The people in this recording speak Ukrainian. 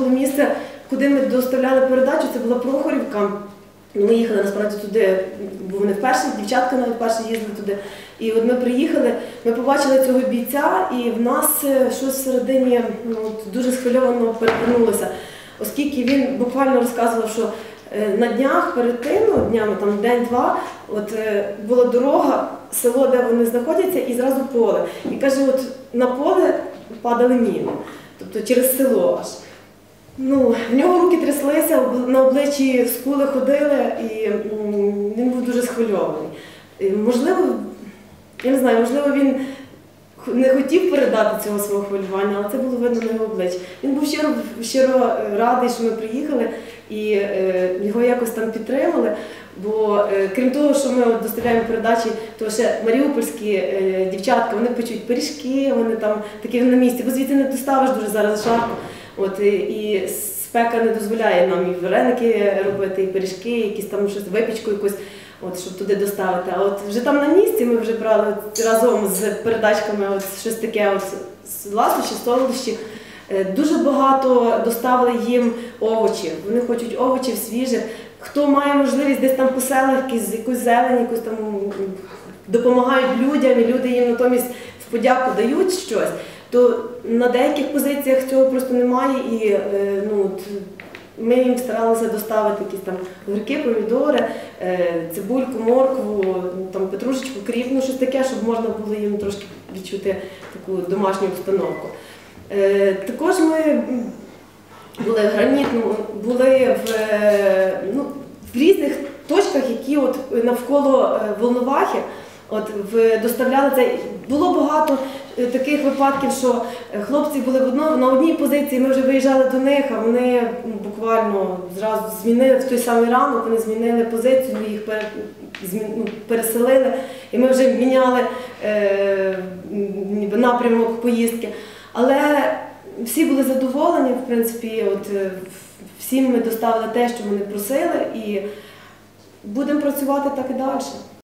Місце, куди ми доставляли передачу, це була Прохорівка. Ми їхали насправді туди, бо вони вперше, дівчатка навіть вперше їздили туди. І от ми приїхали, ми побачили цього бійця, і в нас е, щось всередині ну, дуже схвильовано перевернулося, оскільки він буквально розказував, що е, на днях перед тим, ну, днями там день-два, от е, була дорога, село, де вони знаходяться, і зразу поле. І каже, от на поле падали міни, тобто через село аж. Ну, в нього руки тряслися, на обличчі скули ходили, і він був дуже схвильований. Можливо, я не знаю, можливо, він не хотів передати цього свого хвилювання, але це було видно на його обличчі. Він був щиро, щиро радий, що ми приїхали і е, його якось там підтримали. Бо е, крім того, що ми доставляємо передачі, то ще маріупольські е, дівчатка, вони печуть пиріжки, вони там такі на місці, бо звідти не доставиш дуже зараз жарко. От і, спека не дозволяє нам і вареники робити, і пиріжки, якісь там щось випічку якусь, от щоб туди доставити. А от вже там на місці ми вже брали разом з передачками, от щось таке, от ласощі, солодощі. Е, Дуже багато доставили їм овочів. Вони хочуть овочів свіжих. Хто має можливість десь там по якісь, якусь зелень, якусь там допомагають людям, і люди їм натомість в подяку дають щось, то на деяких позиціях цього просто немає. І е, ну, ми їм старалися доставити якісь там огірки, помідори, е, цибульку, моркву, там, петрушечку, кріп, ну щось таке, щоб можна було їм трошки відчути таку домашню обстановку. Е, Також ми були в гранітному, були в, ну, в різних точках, які от навколо Волновахи. От в доставляли це. Було багато е, таких випадків, що е, хлопці були в одно, на одній позиції, ми вже виїжджали до них, а вони буквально зразу змінили в той самий ранок, вони змінили позицію, їх ну, переселили, і ми вже міняли е, напрямок поїздки. Але всі були задоволені, в принципі, от е, всім ми доставили те, що вони просили, і будемо працювати так і далі.